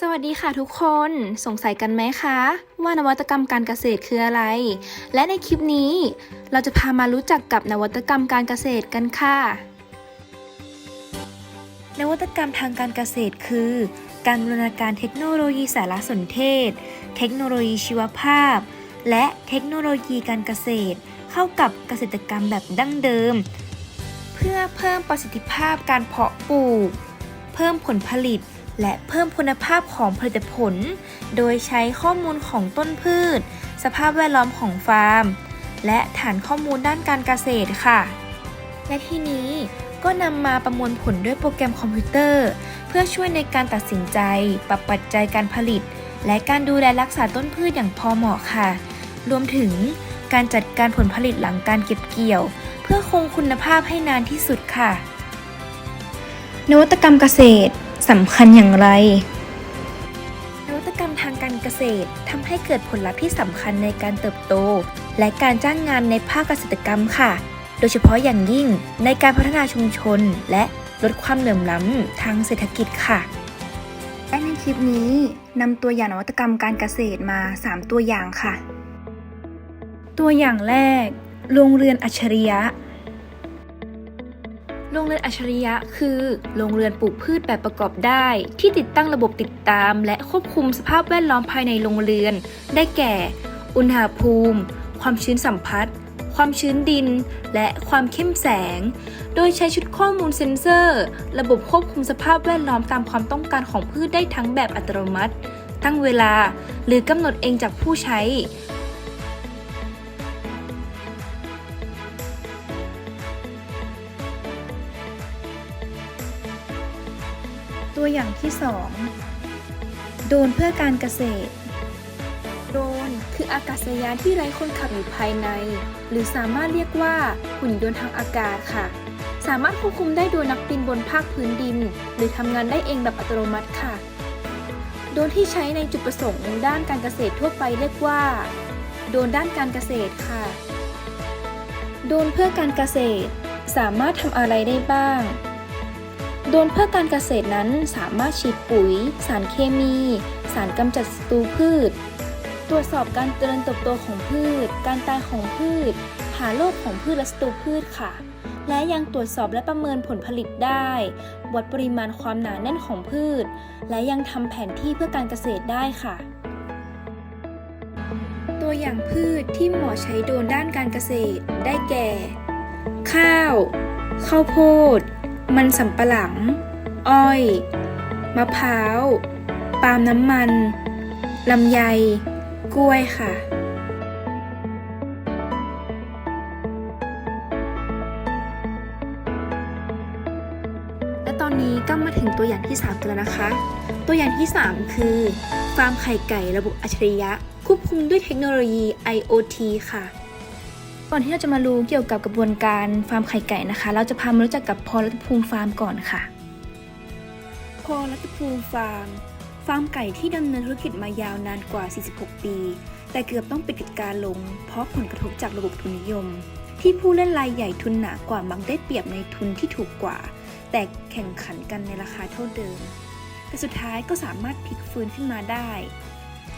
สวัสดีค่ะทุกคนสงสัยกันไหมคะ ว่านวัตกรรมการเกษตรคืออะไร และในคลิปนี้ เราจะพามารู้จักกับนวัตกรรมการเกษตรกันค่ะ นวัตกรรมทางการเกษตรคือ การบูรณาการเทคโนโลยีสารสนเทศ เทคโนโลยีชีวภาพ และเทคโนโลยีการเกษตร เข้ากับเกษตรกรรมแบบดั้งเดิม เพื่อเพิ่มประสิทธิภาพการเพาะปลูก เพิ่มผลผลิต และเพิ่มคุณภาพของผลิตผล โดยใช้ข้อมูลของต้นพืช สภาพแวดล้อมของฟาร์ม และฐานข้อมูลด้านการเกษตรค่ะ และที่นี้ก็นำมาประมวลผลด้วยโปรแกรมคอมพิวเตอร์ เพื่อช่วยในการตัดสินใจ ปรับปัจจัยการผลิต และการดูแลรักษาต้นพืชอย่างพอเหมาะค่ะ รวมถึงการจัดการผลผลิตหลังการเก็บเกี่ยว เพื่อคงคุณภาพให้นานที่สุดค่ะ นวัตกรรมเกษตร สำคัญอย่างไร นวัตกรรมทางการเกษตรทำให้เกิดผลลัพธ์ที่สำคัญในการเติบโต และการจ้างงานในภาคเกษตรกรรมค่ะ โดยเฉพาะอย่างยิ่งในการพัฒนาชุมชน และลดความเหลื่อมล้ำทางเศรษฐกิจค่ะและในคลิปนี้นำตัวอย่างนวัตกรรมการเกษตรมา 3 ตัวอย่างค่ะ ตัวอย่างแรก โรงเรือนอัจฉริยะ โรงเรือนอัจฉริยะคือโรงเรือนปลูกพืชแบบประกอบได้ ที่ติดตั้งระบบติดตาม และควบคุมสภาพแวดล้อมภายในโรงเรือน ได้แก่ อุณหภูมิ ความชื้นสัมผัส ความชื้นดิน และความเข้มแสง โดยใช้ชุดข้อมูลเซ็นเซอร์ ระบบควบคุมสภาพแวดล้อมตามความต้องการของพืชได้ทั้งแบบอัตโนมัติ ตั้งเวลา หรือกำหนดเองจากผู้ใช้ ตัวอย่างที่ 2 โดรนเพื่อการเกษตร โดรนคืออากาศยานที่ไร้คนขับอยู่ภายใน หรือสามารถเรียกว่าหุ่นยนต์ทางอากาศค่ะ สามารถควบคุมได้โดยนักบินบนภาคพื้นดิน หรือทำงานได้เองแบบอัตโนมัติค่ะ โดรนที่ใช้ในจุดประสงค์ด้านการเกษตรทั่วไปเรียกว่า โดรนด้านการเกษตรค่ะ โดรนเพื่อการเกษตร สามารถทำอะไรได้บ้าง โดนเพื่อการเกษตรนั้นสามารถฉีดปุ๋ย สารเคมี สารกำจัดศัตรูพืช ตรวจสอบการเจริญเติบโตของพืช การตายของพืช หาโรคของพืชและศัตรูพืชค่ะ และยังตรวจสอบและประเมินผลผลิตได้ วัดปริมาณความหนาแน่นของพืช และยังทำแผนที่เพื่อการเกษตรได้ค่ะตัวอย่างพืชที่เหมาะใช้โดนด้านการเกษตรได้แก่ ข้าว ข้าวโพด มันสำปะหลัง อ้อย มะพร้าว ปาล์มน้ำมัน ลำไย กล้วยค่ะ และตอนนี้ก็มาถึงตัวอย่างที่ 3 กันแล้วนะคะ ตัวอย่างที่ 3 คือ ฟาร์มไข่ไก่ระบบอัจฉริยะควบคุมด้วยเทคโนโลยี IoT ค่ะ ก่อนที่เราจะมารู้เกี่ยวกับกระบวนการฟาร์มไข่ไก่นะคะ เราจะพามารู้จักกับพอรัตภูมิฟาร์มก่อนค่ะ พอรัตภูมิฟาร์ม ฟาร์มไก่ที่ดำเนินธุรกิจมายาวนานกว่า 46 ปี แต่เกือบต้องปิดกิจการลง เพราะผลกระทบจากระบบทุนนิยม ที่ผู้เล่นรายใหญ่ทุนหนากว่ามักได้เปรียบในทุนที่ถูกกว่า แต่แข่งขันกันในราคาเท่าเดิม แต่สุดท้ายก็สามารถพลิกฟื้นขึ้นมาได้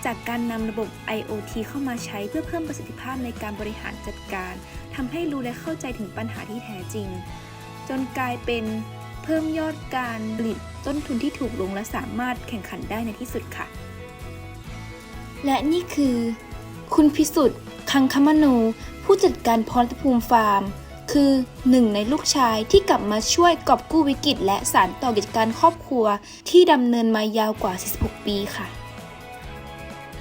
จากการนำระบบ IoT เข้ามาใช้เพื่อเพิ่มประสิทธิภาพในการบริหารจัดการทำให้รู้และเข้าใจถึงปัญหาที่แท้จริง จนกลายเป็นเพิ่มยอดการผลิตต้นทุนที่ถูกลงและสามารถแข่งขันได้ในที่สุดค่ะ และนี่คือ คุณพิสุทธิ์คังคมโน ผู้จัดการพรตภูมิฟาร์ม คือหนึ่งในลูกชายที่กลับมาช่วยกอบกู้วิกฤตและสานต่อกิจการครอบครัวที่ดำเนินมายาวกว่า 46 ปีค่ะ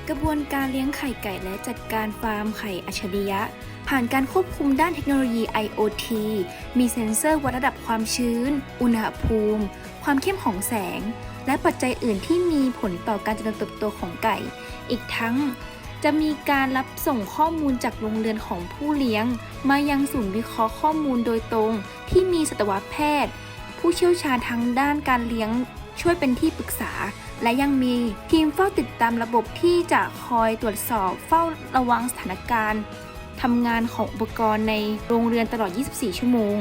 กระบวนการเลี้ยงไข่ไก่และจัดการฟาร์มไข่อัจฉริยะ ผ่านการควบคุมด้านเทคโนโลยี IoT มีเซ็นเซอร์วัดระดับความชื้น อุณหภูมิ ความเข้มของแสง และปัจจัยอื่นที่มีผลต่อการเจริญเติบโตของไก่ อีกทั้ง จะมีการรับส่งข้อมูลจากโรงเรือนของผู้เลี้ยง มายังศูนย์วิเคราะห์ข้อมูลโดยตรง ที่มีสัตวแพทย์ ผู้เชี่ยวชาญทางด้านการเลี้ยงช่วยเป็นที่ปรึกษา และยังมีทีมเฝ้าติดตามระบบที่จะคอยตรวจสอบเฝ้าระวังสถานการณ์ทำงานของอุปกรณ์ในโรงเรือนตลอด 24 ชั่วโมง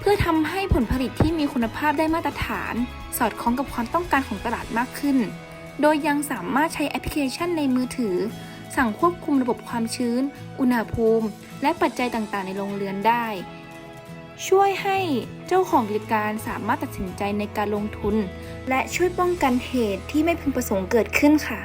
เพื่อทำให้ผลผลิตที่มีคุณภาพได้มาตรฐาน สอดคล้องกับความต้องการของตลาดมากขึ้น โดยยังสามารถใช้แอปพลิเคชันในมือถือ สั่งควบคุมระบบความชื้น อุณหภูมิ และปัจจัยต่างๆ ในโรงเรือนได้ ช่วยให้เจ้าของกิจการสามารถตัดสินใจในการลงทุน และช่วยป้องกันเหตุที่ไม่พึงประสงค์เกิดขึ้นค่ะ